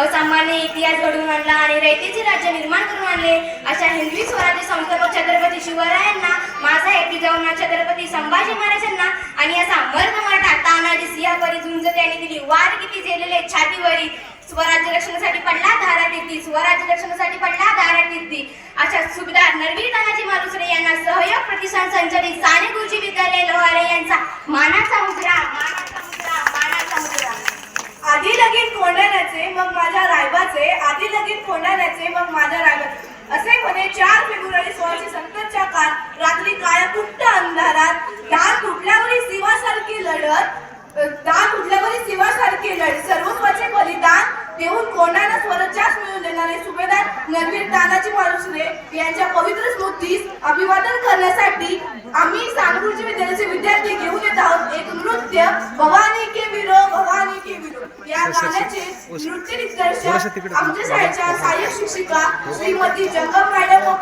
असामान्य इतिहास घडवून आणला आणि रयतेचे राज्य निर्माण करून आणले अशा हिंदवी स्वराज्य संस्थापक छत्रपती शिवरायांना माझा एकटी जाऊन छत्रपती संभाजी महाराजांना आणि असा मर्द मराठा तानाजी सिंहावरी झुंज त्यांनी दिली वार किती झेलेले छातीवरी स्वराज्य रक्षणासाठी पडला धारा कीर्ती स्वराज्य रक्षणासाठी पडला धारा कीर्ती. अशा सुभेदार नरवीर तानाजी मालुसरे यांना सहयोग प्रतिष्ठान संचालित साने गुरुजी विद्यालय लोहारे यांचा मानाचा मुद्रा मानाचा मुद्रा मानाचा मुद्रा आधी लगीन कोंडाण्याचे मग माझ्या रायबाचे आधी लगीन कोंडाण्याचे मग माझ्या रायबाचे. असे म्हणे चार फेब्रुवारी सोळाशे सत्तरच्या काळ रात्री काळकुट्ट अंधारात दान तुटल्यावरील शिवासारखी लढत अ, दान तुटल्यावरील शिवासारखी लढत सर्वस्वाचे बलिदान देऊन कोणाला स्वराज्यास मिळवून देणारे सुभेदार नरवीर तानाजी मारुसरे यांच्या पवित्र स्मृतीस अभिवादन करण्यासाठी आम्ही सानगुरुजी विद्यालयाचे विद्यार्थी घेऊन येत आहोत. एक नृत्य भवानी के विरो भवानी के विरो या गाण्या नृत्य दिग्दर्शक आमच्या शाळेच्या सहाय्यक शिक्षिका श्रीमती जंगम मॅडम